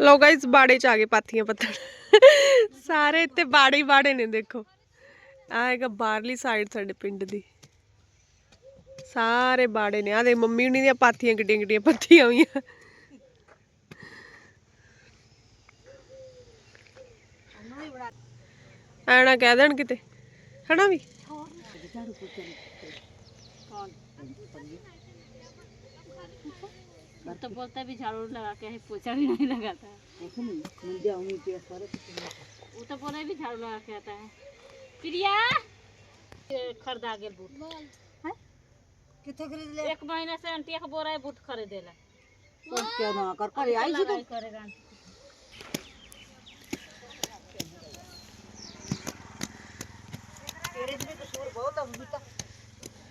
ਲੋ guys ਬਾੜੇ ਚ ਆ ਗਏ ਪਾਥੀਆਂ ਪੱਤਣ ਸਾਰੇ ਇੱਥੇ ਬਾੜੇ ਹੀ ਬਾੜੇ ਨੇ, ਦੇਖੋ। ਆ ਹੈਗਾ ਬਾਹਰਲੀ ਸਾਈਡ ਸਾਡੇ ਪਿੰਡ ਦੀ। ਸਾਰੇ ਬਾੜੇ ਨੇ। ਆ ਦੇ ਮੰਮੀ ਹੁਣੀ ਦੀਆਂ ਪਾਥੀਆਂ, ਕਿੱਡੀਆਂ ਕਿੱਡੀਆਂ ਪੱਥੀਆਂ ਹੋਈਆਂ। ਐਣਾ ਕਹਿ ਦੇਣ ਕਿਤੇ? ਹਨਾ ਵੀ? तो बोलता भी झाड़ू लगा के है पोछा भी नहीं लगाता है वो तो बोले भी झाड़ू लगा के आता है प्रिया ये खरीदा गेल बूट किथे खरीद ले एक महीने से आंटी के बोरा है बूट खरीदेला तो क्या ना कर कर आई जी लड़ाई करेगा आंटी तेरे से कसूर बहुत है बीता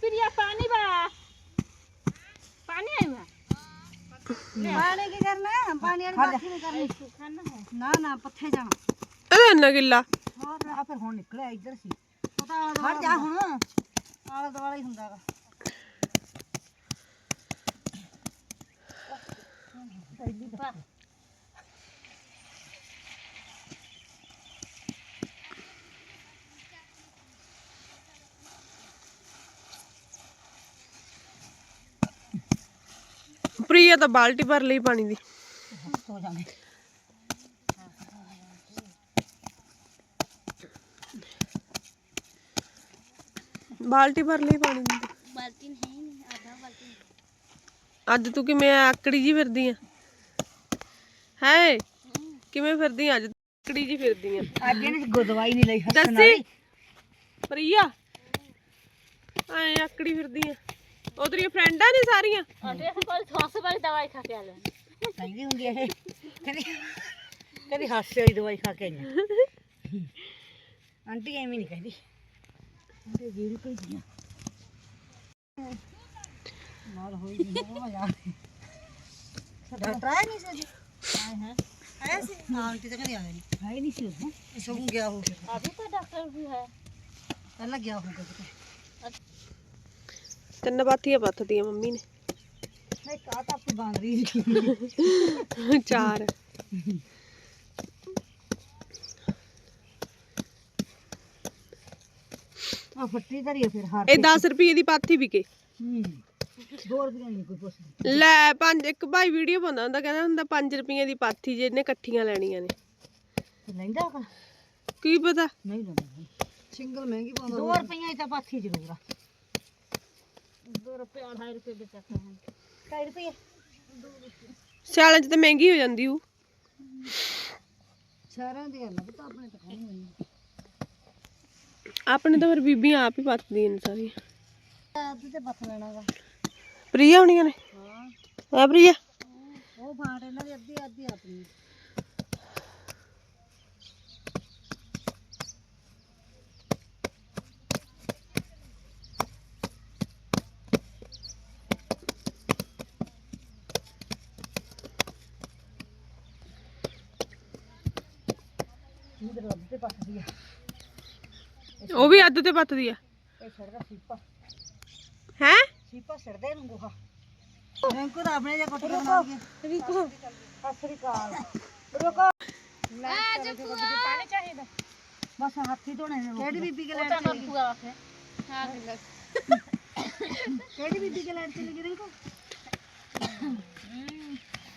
फिर यह पानी बा पानी आई बा पानी की करना है पानी और बाकी में करना सुखाना है ना ना पत्ते जाना ए ना गिल्ला और ना फिर होने निकले इधर से पता हट जा हुन आला दवाला ही हुंदा का Bye. ਪ੍ਰੀਆ ਤਾਂ ਬਾਲਟੀ ਭਰ ਲਈ ਪਾਣੀ ਦੀ। ਬਾਲਟੀ ਭਰ ਲਈ ਪਾਣੀ ਦੀ। ਬਾਲਟੀ ਨਹੀਂ ਆਧਾ ਬਾਲਟੀ ਅੱਜ ਤੂੰ ਕਿਵੇਂ ਆਕੜੀ ਜੀ ਫਿਰਦੀ ਆ? ਹੈ ਕਿਵੇਂ ਫਿਰਦੀ ਆ? ਅੱਜ ਆਕੜੀ ਜੀ ਫਿਰਦੀ ਆ। ਅੱਜ ਇਹਨੇ ਗੋਦਵਾਈ ਨਹੀਂ ਲਈ ਹੱਥ ਨਾਲ ਦੱਸੀ ਪ੍ਰੀਆ ਆਕੜੀ ਫਿਰਦੀ ਆ। ਉਹ ਤੇਰੀਆਂ ਫਰੈਂਡਾਂ ਨੇ ਸਾਰੀਆਂ। ਅਰੇ ਕੋਲ ਸੌਸ ਵਾਲੀ ਦਵਾਈ ਖਾ ਕੇ ਆ ਲੈ ਮਹਿੰਗੀ ਹੁੰਦੀ ਹੈ ਕਦੀ ਕਦੀ ਹਾਸੇ ਵਾਲੀ ਦਵਾਈ ਖਾ ਕੇ ਆਈਆਂ ਆਂਟੀ ਐਵੇਂ ਨਹੀਂ ਕਹਿੰਦੀ। ਉਹਦੇ ਜੀਰ ਕੋਈ ਨਹੀਂ ਨਾਲ ਹੋਈ ਨਹੀਂ ਮਜ਼ਾ ਸਾਡਾ ਟਰਾਈ ਨਹੀਂ ਸੀ ਹਾਂ ਹਾਂ। ਆਇਆ ਸੀ। ਹਾਂ ਆਂਟੀ ਤਾਂ ਕਦੀ ਆਇਆ ਨਹੀਂ ਹੈ ਨਹੀਂ ਸੀ ਉਹ ਸਗੋਂ ਗਿਆ ਹੋ ਆ ਵੀ ਤਾਂ ਡਾਕਟਰ ਵੀ ਹੈ। ਪਹਿਲਾਂ ਗਿਆ ਹੋਊਗਾ ਕਿਤੇ। ਤਿੰਨ ਪਾਥੀਆਂ ਪੱਥਦੀਆਂ ਮੰਮੀ ਨੇ। ਨਹੀਂ ਕਾ ਤਾਂ ਆਪਣੀ ਬਣ ਰਹੀ ਚਾਰ। ਆ ਫੱਟੀ ਧਰੀ ਆ ਫਿਰ ਹਾਰ ਇਹ 10 ਰੁਪਏ ਦੀ ਪਾਥੀ ਵਿਕੇ। ਹੂੰ ਦੋ ਰੁਪਏ ਨਹੀਂ ਕੋਈ ਪੁੱਛਦਾ ਲੈ ਪੰਜ ਇੱਕ ਭਾਈ ਵੀਡੀਓ ਪਾਉਂਦਾ ਹੁੰਦਾ ਕਹਿੰਦਾ ਹੁੰਦਾ 5 ਰੁਪਏ ਦੀ ਪਾਥੀ ਜੇ ਇਹਨੇ ਇਕੱਠੀਆਂ ਲੈਣੀਆਂ ਨੇ। ਲੈਂਦਾ ਕਾ ਕੀ ਪਤਾ? ਨਹੀਂ ਲੈਂਦਾ। ਸਿੰਗਲ ਮਹਿੰਗੀ ਪਾਉਂਦਾ 2 ਰੁਪਈਆ ਦੀ ਤਾਂ ਪਾਥੀ ਜ਼ਰੂਰ ਆ। दो रुपये अढ़ाई रुपये बेचते हैं 2 ਰੁਪਏ ਸਿਆਲਾਂ 'ਚ ਤਾਂ ਮਹਿੰਗੀ ਹੋ ਜਾਂਦੀ ਹੂ ਸ਼ਹਿਰਾਂ ਦੀ ਗੱਲ ਆ ਪਤਾ ਆਪਣੇ ਤਾਂ ਖਾਣੀ ਹੋਈ ਆਪਣੇ ਤਾਂ ਫਿਰ ਬੀਬੀਆਂ ਆਪ ਹੀ ਪੱਥਦੀਆਂ ਨੇ ਸਾਰੀਆਂ ਅੱਧ ਤੇ ਪੱਥ ਲੈਣਾ ਵਾ ਪ੍ਰੀਆ ਹੋਣੀਆਂ ਨੇ ਹਾਂ ਆ ਪ੍ਰੀਆ ਉਹ ਫਾਂਟ ਇਹਨਾਂ ਦੀ ਅੱਧੀ ਅੱਧੀ ਆਪਣੀ ਇਧਰ ਅੱਧ ਤੇ ਪੱਤਦੀ ਆ ਉਹ ਵੀ ਅੱਧ ਤੇ ਪੱਤਦੀ ਆ ਇਹ ਛੜਦਾ ਸੀਪਾ ਹੈ ਸੀਪਾ ਛੜਦੇ ਨੂੰ ਗੋਹਾ ਰਿੰਕੂ ਦਾ ਆਪਣੇ ਜੇ ਕੋਟੇ ਬਣਾ ਕੇ ਰਿੰਕੂ ਅਸਰੀ ਕਾਲ ਰੁਕੋ ਲੈ ਜੇ ਪਾਣੀ ਚਾਹੀਦਾ ਬਸ ਹੱਥੀ ਧੋਣੇ ਨੇ ਕਿਹੜੀ ਬੀਬੀ ਕੇ ਲੈਣ ਚਲੀ ਗਈ ਹਾਂ ਕਿਹੜੀ ਬੀਬੀ ਕੇ ਲੈਣ ਚਲੀ ਗਈ ਰਿੰਕੂ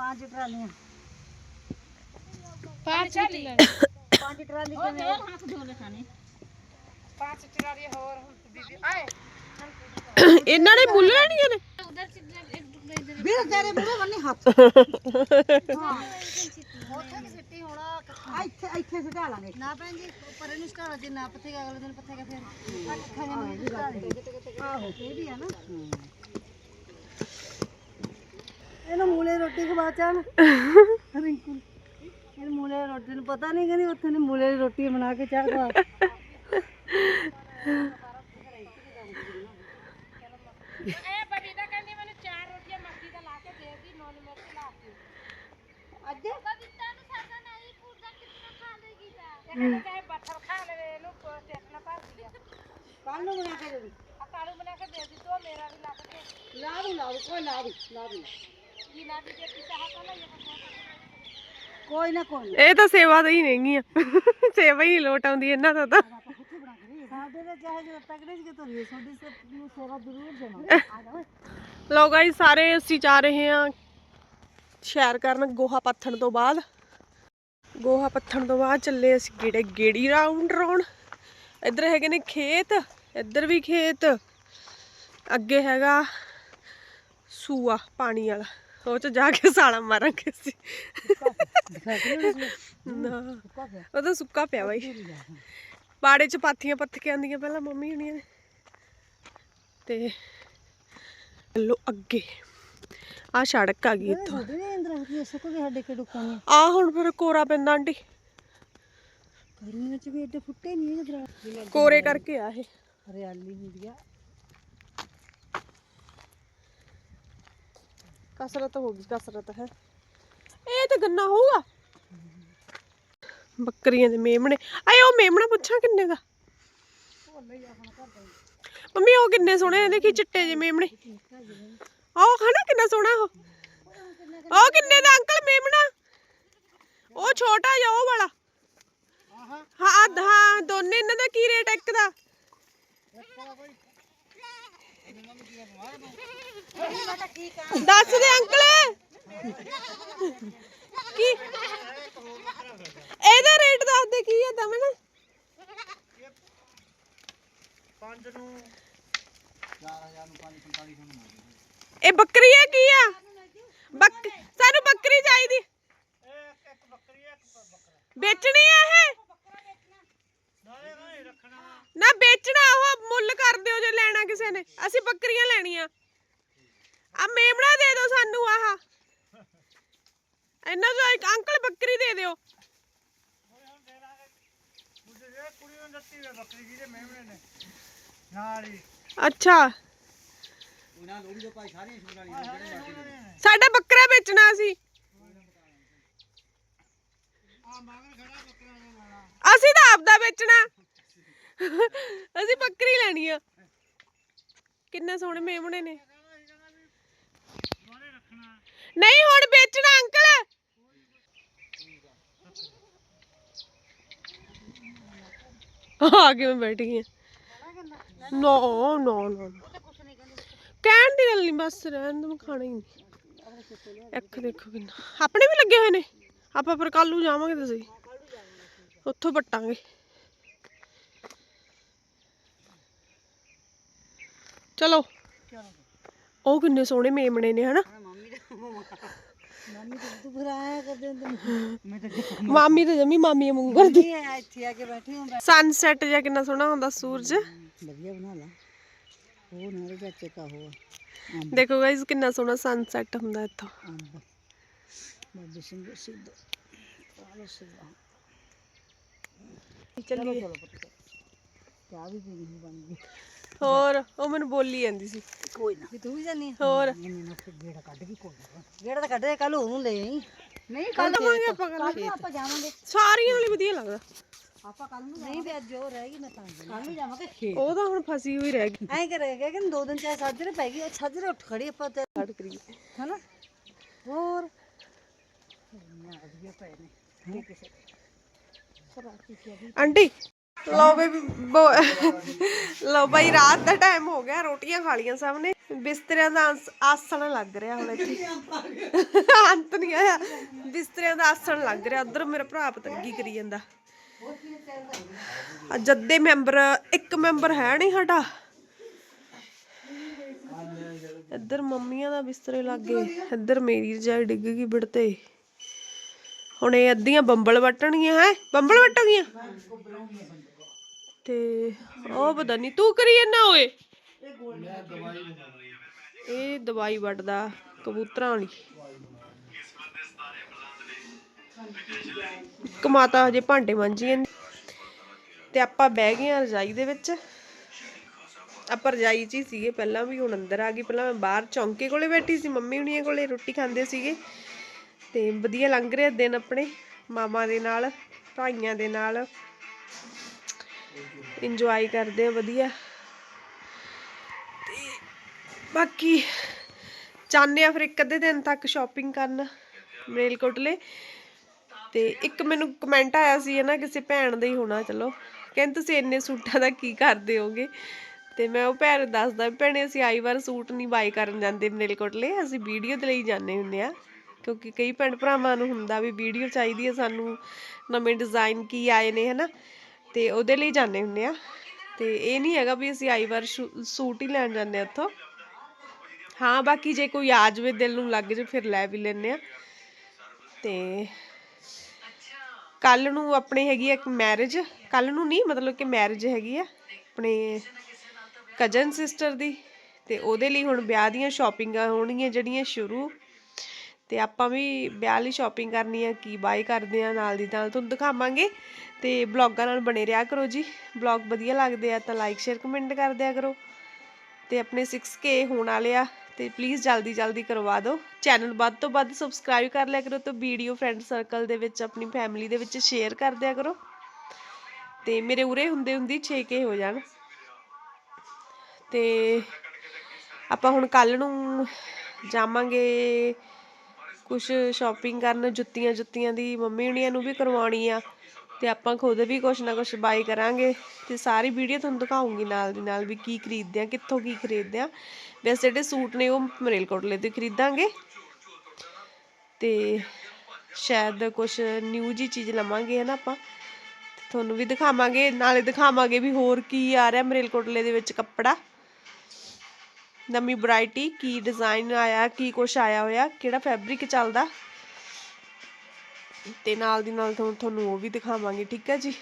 पाँच ट्रालियाँ पाँच पाँच ट्राली के में हाथ धो ले खाने पाँच ट्राली और दीदी आए ਇਹਨਾਂ ਨੇ ਮੁੱਲ ਲੈਣੀਆਂ ਨੇ ਉਧਰ ਚਿੱਟੇ ਇੱਕ ਟੁਕੜੇ ਇਧਰ ਵੀਰ ਤੇਰੇ ਮੂੰਹ ਬੰਨੇ ਹੱਥ ਹਾਂ ਉੱਥੇ ਨਹੀਂ ਸਿੱਟੀ ਹੋਣਾ ਇੱਥੇ ਇੱਥੇ ਸਿੱਟਾ ਲਾਂਗੇ ਨਾ ਭੈਣ ਜੀ ਪਰੇ ਨੂੰ ਸਿੱਟਾ ਜੇ ਨਾ ਪੱਥੇਗਾ ਅਗਲੇ ਦਿਨ ਪੱਥੇਗਾ ਫਿਰ ਅੱਖਾਂ ਜਾਂ ਮੂੰਹ ਆਹੋ ਇਹ ਵੀ ਆ ਨਾ ਮੂਲੇ ਰੋਟੀ ਖਵਾ ਚਾਲ। ਰਿੰਕੂ ਇਹ ਮੂਲੇ ਰੋਟੀ ਨੂੰ ਪਤਾ ਨਹੀਂ ਕਹਿੰਦੀ ਉੱਥੇ ਨੇ ਮੂਲੇ ਦੀ ਰੋਟੀ ਬਣਾ ਕੇ ਚਾਹ ਖਵਾ। ਇਹ ਬਣਾ ਕੇ ਦੇ ਦੀ। ਆ ਕਾਲੂ ਬਣਾ ਕੇ ਦੇ ਦੀ ਤੋ ਮੇਰਾ ਵੀ ਲਾ ਕੇ ਲਾ ਦੂੰ ਲਾ ਦੂੰ ਕੋਈ ਲਾ ਦੂੰ ਲਾ ਦੂੰ ਇਹ ਤਾਂ ਸੇਵਾ ਤਾਂ ਹੀ ਨਹੀਂ ਆ ਸੇਵਾ ਹੀ ਲੋਟ ਆਉਂਦੀ ਇਹਨਾਂ ਦਾ ਤਾਂ। ਲੋ ਗਾਈ ਸਾਰੇ ਅਸੀਂ ਜਾ ਰਹੇ ਹਾਂ ਸ਼ੈਰ ਕਰਨ ਗੋਹਾ ਪੱਥਣ ਤੋਂ ਬਾਅਦ। ਗੋਹਾ ਪੱਥਣ ਤੋਂ ਬਾਅਦ ਚੱਲੇ ਅਸੀਂ ਗੇੜੇ ਗੇੜੀ ਰਾਉਂਡ ਰੌਣ ਇੱਧਰ ਹੈਗੇ ਨੇ ਖੇਤ ਇੱਧਰ ਵੀ ਖੇਤ। ਅੱਗੇ ਹੈਗਾ ਸੂਆ ਪਾਣੀ ਵਾਲਾ। ਉਹ ਚ ਜਾ ਕੇ ਸਾਲਾ ਮਾਰਾਂਗੇ ਦਿਖਾ ਕੇ ਨਾ। ਉਹ ਤਾਂ ਸੁੱਕਾ ਪਿਆ ਬਾਈ। ਬਾੜੇ ਚ ਪਾਥੀਆਂ ਪੱਥ ਕੇ ਆਂਦੀਆਂ ਪਹਿਲਾਂ ਮੰਮੀ ਹੁਣੀਆਂ ਨੇ। ਤੇ ਲੋ ਅੱਗੇ। ਆ ਸੜਕ ਆ ਗਈ ਇੱਥੋਂ। ਆ ਹੁਣ ਫਿਰ ਕੋਰਾ ਪੈਂਦਾ ਆਂਟੀ। ਗਰਮੀਆਂ ਚ ਵੀ ਏਡੇ ਫੁੱਟੇ ਨਹੀਂ ਇਹ ਕੋਰੇ ਕਰਕੇ ਆ ਇਹ। ਹਰਿਆਲੀ ਹੁੰਦੀ ਆ। ਕਸਰਤ ਹੋ ਗਈ, ਕਸਰਤ ਹੈ। ਇਹ ਤਾਂ ਗੰਨਾ ਹੋਊਗਾ। ਬੱਕਰੀਆਂ ਦੇ ਮੇਮਣੇ। ਆਏ, ਉਹ ਮੇਮਣਾ ਪੁੱਛਾਂ ਕਿੰਨੇ ਦਾ? ਮੰਮੀ, ਉਹ ਕਿੰਨੇ ਸੋਹਣੇ ਆ? ਦੇਖੀ ਚਿੱਟੇ ਜਿਹੇ ਮੇਮਣੇ। ਆਹ ਹਨਾ, ਕਿੰਨਾ ਸੋਹਣਾ ਉਹ? ਉਹ ਕਿੰਨੇ ਦਾ ਅੰਕਲ ਮੇਮਣਾ? ਉਹ ਛੋਟਾ ਜਿਹਾ, ਉਹ ਵਾਲਾ। ਹਾਂ ਹਾਂ, ਦੋਨੇ, ਇਹਨਾਂ ਦਾ ਕੀ ਰੇਟ ਇੱਕ ਦਾ? ਦੱਸ ਦੇ ਅੰਕਲ। ਕੀ? ਇਹਦਾ ਰੇਟ ਦੱਸ ਦੇ ਕੀ ਹੈ ਦਮਨ? ਇਹ ਬੱਕਰੀ ਹੈ ਕੀ ਆ? ਬੱਕ ਸਾਨੂੰ ਬੱਕਰੀ ਚਾਹੀਦੀ। ਵੇਚਣੀ ਆ ਇਹ? ਨਾ ਵੇਚਣਾ ਉਹ ਮੁੱਲ ਕਰ ਦਿਓ ਜੇ ਲੈਣਾ ਕਿਸੇ ਨੇ। ਅਸੀਂ ਬੱਕਰੀਆਂ ਲੈਣੀਆਂ। ਆ ਮੇਮਣਾ ਦੇ ਦਿਓ ਸਾਨੂੰ ਆਹ। ਇਹਨਾਂ ਚੋਂ ਇੱਕ ਅੰਕਲ ਬੱਕਰੀ ਦੇ ਦਿਓ। ਅੱਛਾ। ਸਾਡਾ ਬੱਕਰਾ ਵੇਚਣਾ ਸੀ। ਅਸੀਂ ਤਾਂ ਆਪਦਾ ਵੇਚਣਾ। ਅਸੀਂ ਬੱਕਰੀ ਲੈਣੀ ਆ। ਕਿੰਨੇ ਸੋਹਣੇ ਮੇਮਣੇ ਨੇ। ਨਹੀਂ, ਹੁਣ ਵੇਚਣਾ ਅੰਕਲ। ਆ ਕੇ ਮੈਂ ਬੈਠ ਗਈ ਆ। ਨੋ ਨੋ ਨੋ। ਕਹਿਣ ਦੀ ਗੱਲ ਨਹੀਂ, ਬਸ ਰਹਿਣ ਦੋ ਖਾਣਾ ਹੀ ਨਹੀਂ। ਇੱਕ ਦੇਖੋ ਕਿੰਨਾ। ਆਪਣੇ ਵੀ ਲੱਗੇ ਹੋਏ ਨੇ। ਆਪਾਂ ਪਰ ਕੱਲ ਨੂੰ ਜਾਵਾਂਗੇ ਤੇ ਉੱਥੋਂ ਪੱਟਾਂਗੇ। ਚਲੋ ਉਹ ਕਿੰਨੇ ਸੋਹਣੇ ਮੇਮਣੇ ਨੇ ਹਨਾ ਮੰਮੀ ਦਾ ਮੰਮੀ ਤਾਂ ਤੂੰ ਫਿਰ ਆਇਆ ਕਰਦੇ ਹੁੰਦੇ ਮੈਂ ਤਾਂ ਮਾਮੀ ਤੇ ਜਮੀ ਮਾਮੀ ਵਾਂਗੂ ਕਰਦੀ ਨਹੀਂ ਆਇਆ ਇੱਥੇ ਆ ਕੇ ਬੈਠੀ ਹਾਂ ਸਨਸੈਟ ਜਿਹਾ ਕਿੰਨਾ ਸੋਹਣਾ ਹੁੰਦਾ ਸੂਰਜ ਵਧੀਆ ਬਣਾ ਲਾ ਉਹ ਨਾ ਚਾਚੇ ਕਾ ਹੋ ਦੇਖੋ ਗਾਇਸ ਕਿੰਨਾ ਸੋਹਣਾ ਸਨਸੈਟ ਹੁੰਦਾ ਇੱਥੋਂ ਅੰਬ ਬਾਬੇ ਸਿੰਘ ਸਿੱਧ ਆਲੋ ਸਿੱਧਾ ਚੱਲੀਏ ਚਲੋ ਪੁੱਤ ਚਾਹ ਵੀ ਪੀਣੀ ਸੀ ਬਣ ਗਈ ਹੋਰ ਉਹ ਮੈਨੂੰ ਬੋਲੀ ਜਾਂਦੀ ਸੀ। ਕੋਈ ਨਾ। ਤੂੰ ਵੀ ਜਾਨੀ ਹੋਰ। ਮੈਨੂੰ ਨਾ ਫਿਰ ਗੇੜਾ ਕੱਢ ਕੇ ਕੋਈ ਗੇੜਾ ਤਾਂ ਕੱਢ ਦੇ ਕੱਲ ਉਹਨੂੰ ਲੈ ਆਈ। ਨਹੀਂ ਕੱਲ ਦਵਾਂਗੇ ਆਪਾਂ ਕੱਲ ਆਪਾਂ ਜਾਵਾਂਗੇ। ਸਾਰੀਆਂ ਵਾਲੀ ਵਧੀਆ ਲੱਗਦਾ। ਆਪਾਂ ਕੱਲ ਨੂੰ ਨਹੀਂ ਵੀ ਅੱਜ ਉਹ ਰਹਿ ਗਈ ਮੈਂ ਤਾਂ ਕੱਲ ਨੂੰ ਜਾਵਾਂਗੇ। ਖੇਤ। ਉਹ ਤਾਂ ਹੁਣ ਫਸੀ ਹੋਈ ਰਹਿ ਗਈ। ਐਂ ਕਰੇਗਾ ਕਿ ਦੋ ਦਿਨ ਚਾਹੇ ਸਾਜਰੇ ਪੈ ਗਈ ਸਾਜਰੇ ਉੱਠ ਖੜੀ ਆਪਾਂ ਤੇ ਛੱਡ ਕਰੀ ਹਨਾ? ਹੋਰ? ਨਾ ਵਧੀਆ ਪਏ ਨੇ। ਨਹੀਂ ਕਿਸੇ ਸਰਾਤੀ ਸੀ ਆਂਟੀ ਲਓ ਬਈ ਲਓ ਬਾਈ ਰਾਤ ਦਾ ਟਾਈਮ ਹੋ ਗਿਆ, ਰੋਟੀਆਂ ਖਾ ਲੀਆਂ ਸਭ ਨੇ। ਬਿਸਤਰਿਆਂ ਦਾ ਆਸ- ਆਸਣ ਲੱਗ ਰਿਹਾ ਹੁਣ ਇੱਥੇ। ਅੰਤ ਨਹੀਂ ਆਇਆ। ਬਿਸਤਰਿਆਂ ਦਾ ਆਸਣ ਲੱਗ ਰਿਹਾ। ਉਧਰ ਮੇਰਾ ਭਰਾ ਪਤਾ ਨੀ ਕੀ ਕਰੀ ਜਾਂਦਾ। ਆ ਜੱਦੇ ਮੈਂਬਰ, ਇੱਕ ਮੈਂਬਰ ਹੈ ਨਹੀਂ ਸਾਡਾ। ਇੱਧਰ ਮੰਮੀਆਂ ਦਾ ਬਿਸਤਰੇ ਲੱਗ ਗਏ। ਇੱਧਰ ਮੇਰੀ ਰਜਾਈ ਡਿੱਗ ਗਈ ਬਿੜਤੇ ਹੁਣ ਇਹ ਅੱਧੀਆਂ ਬੰਬਲ ਵਟਣਗੀਆਂ, ਹੈ? ਬੰਬਲ ਵਟਣਗੀਆਂ? ਤੇ ਉਹ ਪਤਾ ਨਹੀਂ ਤੂੰ ਕਰੀ ਜਾਂਦਾ ਓਏ? ਇਹ ਦਵਾਈ ਵੱਟਦਾ ਕਬੂਤਰਾਂ ਵਾਲੀ। ਕਮਾਤਾ ਹਜੇ ਭਾਂਡੇ ਮਾਂਜੀਆਂ ਤੇ ਆਪਾਂ ਬਹਿ ਗਏ ਆ ਰਜਾਈ ਦੇ ਵਿੱਚ। ਆਪਾਂ ਰਜਾਈ 'ਚ ਹੀ ਸੀਗੇ ਪਹਿਲਾਂ ਵੀ, ਹੁਣ ਅੰਦਰ ਆ ਗਈ ਪਹਿਲਾਂ ਮੈਂ ਬਾਹਰ ਚੌਂਕੇ ਕੋਲੇ ਬੈਠੀ ਸੀ, ਮੰਮੀ ਹੁਣੀਆਂ ਕੋਲੇ ਰੋਟੀ ਖਾਂਦੇ ਸੀਗੇ। ਤੇ ਵਧੀਆ ਲੰਘ ਰਿਹਾ ਦਿਨ ਆਪਣੇ, ਮਾਮਾ ਦੇ ਨਾਲ, ਭਾਈਆਂ ਦੇ ਨਾਲ। ਇੰਜੋਏ ਕਰਦੇ ਆ, ਵਧੀਆ। ਤੇ ਬਾਕੀ ਚਾਹੁੰਦੇ ਆ ਫਿਰ ਇੱਕ ਅੱਧੇ ਦਿਨ ਤੱਕ ਸ਼ਾਪਿੰਗ ਕਰਨ ਮਰੇਲਕੋਟਲੇ ਤੇ ਇੱਕ ਮੈਨੂੰ ਕਮੈਂਟ ਆਇਆ ਸੀ ਹੈ ਨਾ ਕਿਸੇ ਭੈਣ ਦਾ ਹੀ ਹੋਣਾ, ਚਲੋ। ਕਹਿੰਦੇ ਤੁਸੀਂ ਇੰਨੇ ਸੂਟਾਂ ਦਾ ਕੀ ਕਰਦੇ ਹੋਗੇ? ਤੇ ਮੈਂ ਉਹ ਭੈਣ ਨੂੰ ਦੱਸਦਾ ਵੀ, ਭੈਣੇ, ਅਸੀਂ ਆਈ ਵਾਰ ਸੂਟ ਨਹੀਂ ਬਾਈ ਕਰਨ ਜਾਂਦੇ ਮਰੇਲਕੋਟਲੇ ਅਸੀਂ ਵੀਡੀਓ ਦੇ ਲਈ ਜਾਂਦੇ ਹੁੰਦੇ ਆ। ਕਿਉਂਕਿ ਕਈ ਭੈਣ ਭਰਾਵਾਂ ਨੂੰ ਹੁੰਦਾ ਵੀ ਵੀਡੀਓ ਚਾਹੀਦੀ ਹੈ ਸਾਨੂੰ, ਨਵੇਂ ਡਿਜ਼ਾਈਨ ਕੀ ਆਏ ਨੇ, ਹਨਾ? ਤੇ ਉਹਦੇ ਲਈ ਜਾਂਦੇ ਹੁੰਦੇ ਆ। ਤੇ ਇਹ ਨਹੀਂ ਹੈਗਾ ਵੀ ਅਸੀਂ ਆਈ ਵਾਰ ਸੂਟ ਹੀ ਲੈਣ ਜਾਂਦੇ ਉੱਥੋਂ। ਹਾਂ, ਬਾਕੀ ਜੇ ਕੋਈ ਆ ਜਾਵੇ, ਦਿਲ ਨੂੰ ਲੱਗ ਜੇ ਫਿਰ ਲੈ ਵੀ ਲੈਂਦੇ ਆ। ਤੇ ਕੱਲ ਨੂੰ ਆਪਣੇ ਹੈਗੀ ਆ ਇੱਕ ਮੈਰਿਜ ਕੱਲ ਨੂੰ ਨਹੀਂ, ਮਤਲਬ ਕਿ ਮੈਰਿਜ ਹੈਗੀ ਆ, ਆਪਣੇ ਕਜ਼ਨ ਸਿਸਟਰ ਦੀ। ਤੇ ਉਹਦੇ ਲਈ ਹੁਣ ਵਿਆਹ ਦੀਆਂ ਸ਼ਾਪਿੰਗਾਂ ਹੋਣਗੀਆਂ ਜਿਹੜੀਆਂ ਸ਼ੁਰੂ। ਤੇ ਆਪਾਂ ਵੀ ਵਿਆਹ ਲਈ ਸ਼ਾਪਿੰਗ ਕਰਨੀ ਆ, ਕੀ ਬਾਈ ਕਰਦੇ ਆ, ਨਾਲ ਦੀ ਨਾਲ ਤੁਹਾਨੂੰ ਦਿਖਾਵਾਂਗੇ। ਤੇ ਬਲੌਗਾਂ ਨਾਲ ਬਣੇ ਰਿਹਾ ਕਰੋ ਜੀ। ਬਲੌਗ ਵਧੀਆ ਲੱਗਦੇ ਆ ਤਾਂ ਲਾਈਕ ਸ਼ੇਅਰ ਕਮੈਂਟ ਕਰ ਦਿਆ ਕਰੋ। ਤੇ ਆਪਣੇ 6k ਹੋਣ ਵਾਲੇ ਆ ਤੇ ਪਲੀਜ਼ ਜਲਦੀ ਜਲਦੀ ਕਰਵਾ ਦਿਓ। ਚੈਨਲ ਵੱਧ ਤੋਂ ਵੱਧ ਸਬਸਕ੍ਰਾਈਬ ਕਰ ਲਿਆ ਕਰੋ ਤੇ ਵੀਡੀਓ ਫਰੈਂਡ ਸਰਕਲ ਦੇ ਵਿੱਚ ਆਪਣੀ ਫੈਮਿਲੀ ਦੇ ਵਿੱਚ ਸ਼ੇਅਰ ਕਰ ਦਿਆ ਕਰੋ। ਤੇ ਮੇਰੇ ਉਰੇ ਹੁੰਦੇ ਹੁੰਦੀ 6k ਹੋ ਜਾਣ। ਤੇ ਆਪਾਂ ਹੁਣ ਕੱਲ ਨੂੰ ਜਾਵਾਂਗੇ ਕੁਝ ਸ਼ਾਪਿੰਗ ਕਰਨ। ਜੁੱਤੀਆਂ ਜੁੱਤੀਆਂ ਦੀ ਮੰਮੀ ਹੁਣੀਆਂ ਨੂੰ ਵੀ ਕਰਵਾਉਣੀ ਆ। ਤੇ ਆਪਾਂ ਖੁਦ ਵੀ ਕੁਛ ਨਾ ਕੁਛ ਬਾਈ ਕਰਾਂਗੇ ਤੇ ਸਾਰੀ ਵੀਡੀਓ ਤੁਹਾਨੂੰ ਦਿਖਾਉਂਗੀ ਨਾਲ ਦੀ ਨਾਲ ਵੀ ਕੀ ਖਰੀਦਦੇ ਆ, ਕਿੱਥੋਂ ਕੀ ਖਰੀਦਦੇ ਆ। ਵੈਸੇ ਜਿਹੜੇ ਸੂਟ ਨੇ ਉਹ ਮਰੇਲਕੋਟਲੇ ਤੋਂ ਖਰੀਦਾਂਗੇ। ਤੇ ਸ਼ਾਇਦ ਕੁਛ ਨਿਊ ਜੀ ਚੀਜ਼ ਲਵਾਂਗੇ ਹੈ ਨਾ ਆਪਾਂ ਤੁਹਾਨੂੰ ਵੀ ਦਿਖਾਵਾਂਗੇ, ਨਾਲੇ ਦਿਖਾਵਾਂਗੇ ਵੀ ਹੋਰ ਕੀ ਆ ਰਿਹਾ ਮਰੇਲਕੋਟਲੇ ਦੇ ਵਿੱਚ ਕੱਪੜਾ। ਨਵੀਂ ਵੈਰਾਈਟੀ ਕੀ ਡਿਜ਼ਾਈਨ ਆਇਆ, ਕੀ ਕੁਛ ਆਇਆ ਹੋਇਆ, ਕਿਹੜਾ ਫੈਬਰਿਕ ਚੱਲਦਾ। ਤੇ ਨਾਲ ਦੀ ਨਾਲ ਤੁਹਾਨੂੰ ਤੁਹਾਨੂੰ ਉਹ ਵੀ ਦਿਖਾਵਾਂਗੇ ਠੀਕ ਹੈ ਜੀ?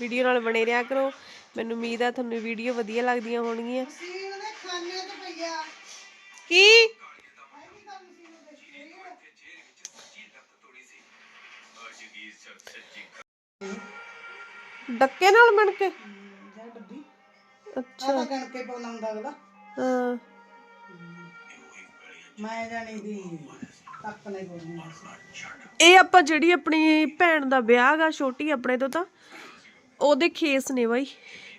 ਵੀਡੀਓ ਨਾਲ ਬਣੇ ਰਿਹਾ ਕਰੋ। ਮੈਨੂੰ ਉਮੀਦ ਆ ਤੁਹਾਨੂੰ ਵੀਡੀਓ ਵਧੀਆ ਲੱਗਦੀਆਂ ਹੋਣਗੀਆਂ। ਕੀ? ਡੱਕੇ ਨਾਲ ਬਣ ਕੇ? ਅੱਛਾ। ਕਣਕੇ ਪਾਉਣਾ ਹੁੰਦਾ ਹਾਂ। ਮੈਂ ਜਾਣੀ ਦੀ। ਇਹ ਆਪਾਂ ਜਿਹੜੀ ਆਪਣੀ ਭੈਣ ਦਾ ਵਿਆਹ ਗਾ, ਛੋਟੀ ਆਪਣੇ ਤੋਂ ਤਾਂ, ਉਹਦੇ ਖੇਸ ਨੇ ਬਾਈ।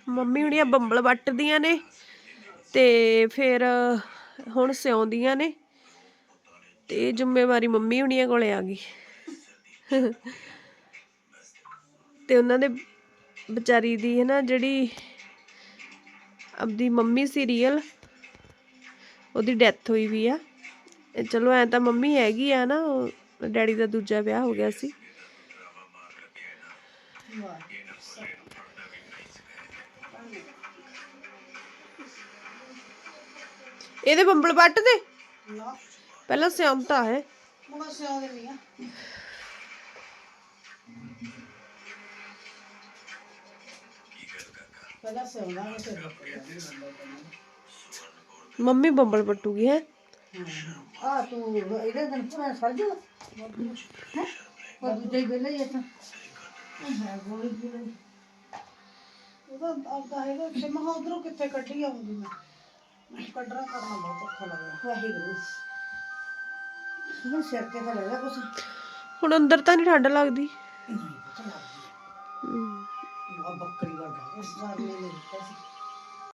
ਮੰਮੀ ਹੁਣੀਆਂ ਬੰਬਲ ਵੱਟਦੀਆਂ ਨੇ ਤੇ ਫਿਰ ਹੁਣ ਸਿਉਂਦੀਆਂ ਨੇ ਤੇ ਜ਼ਿੰਮੇਵਾਰੀ ਮੰਮੀ ਹੁਣੀਆਂ ਕੋਲੇ ਆ ਗਈ। ਤੇ ਉਹਨਾਂ ਦੇ ਵਿਚਾਰੀ ਦੀ ਹੈ ਨਾ ਜਿਹੜੀ ਆਪਦੀ ਮੰਮੀ ਸੀ ਰੀਅਲ ਉਹਦੀ ਡੈਥ ਹੋਈ ਵੀ ਆ। ਇਹ ਚਲੋ ਐ ਤਾਂ ਮੰਮੀ ਹੈਗੀ ਆ ਨਾ ਡੈਡੀ ਦਾ ਦੂਜਾ ਵਿਆਹ ਹੋ ਗਿਆ ਸੀ। ਇਹਦੇ ਬੰਬਲ ਵੱਟ ਦੇ? ਪਹਿਲਾਂ ਸਿਉਂਤਾ ਹੈ। ਸਿਆ ਆ। ਪਹਿਲਾਂ ਸਿਆਉਂਦਾ ਮੈਂ ਸਿਰ ਮੰਮੀ ਬੰਬਲ ਪੱਟੂਗੀ ਹੈ? ਆ ਤੂੰ ਇਹਦੇ ਦਿਨ ਪੂਰਾ ਸਰ ਜਾ? ਹੈ ਉਹ ਦੂਜੇ ਹੀ ਵੇਲੇ ਹੀ ਤਾਂ ਹੈ ਗੋਲੀ ਗੋਲੀ ਉਹਦਾ ਆਪਦਾ ਹੈਗਾ ਕਿ ਮੈਂ ਉਧਰੋਂ ਕਿੱਥੇ ਕੱਢੀ ਆਉਂਗੀ ਮੈਂ। ਕੱਢਣਾ ਕਰਨਾ ਬਹੁਤ ਔਖਾ ਲੱਗਦਾ। ਵਾਹਿਗੁਰੂ। ਹੁਣ ਸਿਰ ਤੇ ਤਾਂ ਲੱਗਾ ਕੁਛ। ਹੁਣ ਅੰਦਰ ਤਾਂ ਨਹੀਂ ਠੰਡ ਲੱਗਦੀ। ਨਹੀਂ ਪਤਾ ਲੱਗਦੀ। ਹਮ, ਆ ਬੱਕਰੀ ਵਰਗਾ ਇਸ ਵਾਰ ਮੈਂ ਨਹੀਂ ਦਿੱਤਾ ਸੀ।